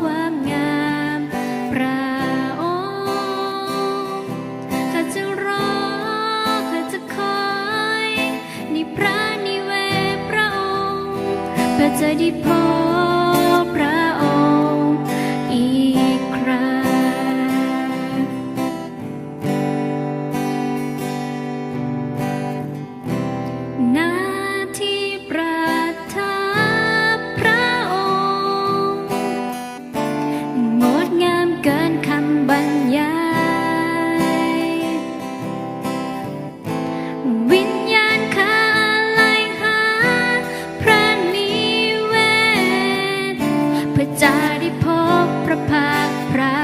ความงามพระองค์ข้าจะรอข้าจะคอยในพระนิเวศพระองค์พื่อจะได้พบ จะได้พบพระพักพระ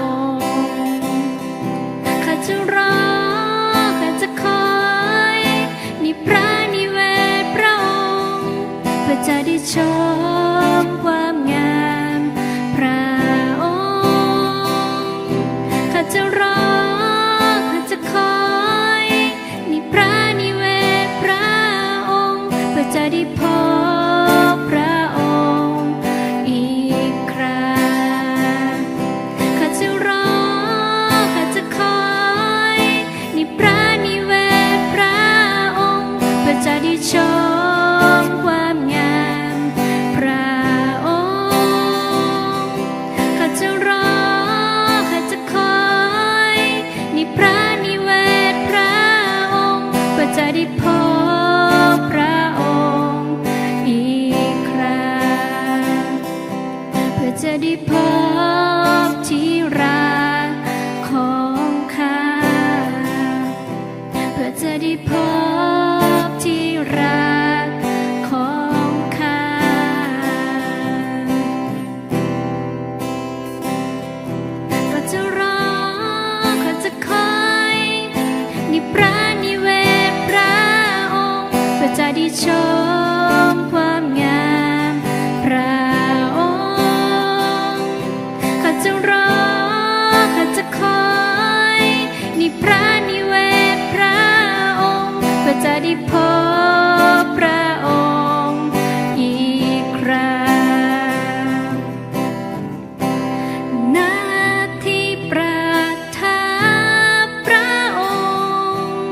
องค์ข้าจะรอข้าจะคอยในพระนิเวศพระองค์เพื่อจะได้ชมว่า พบพระองค์อีกครั้งนาทีประทับพระองค์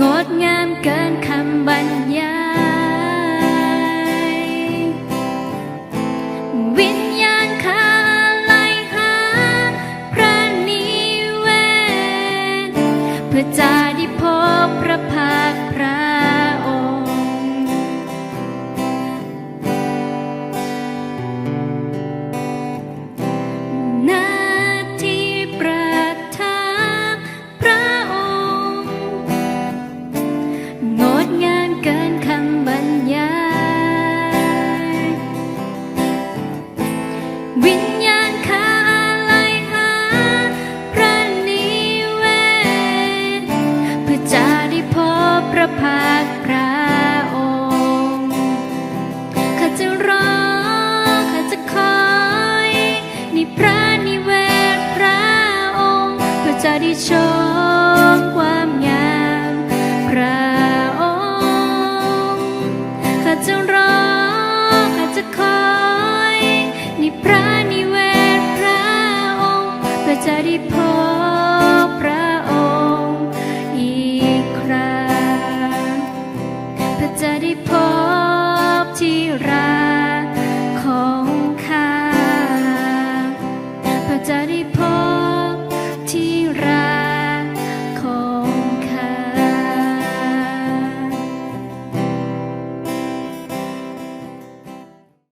งดงามกินคำบรรยาย วิญญาณข้าไหลหาพระนิเวศเพื่อจา พระพ ชมความงามพระองค์ข้าจะรอข้าจะคอยในพระนเวศพระองค์เพื่อจะได้พบพระองค์อีกครั้งเพื่อจะได้พบที่รักของข้าเพื่อจะได้พบที่รัก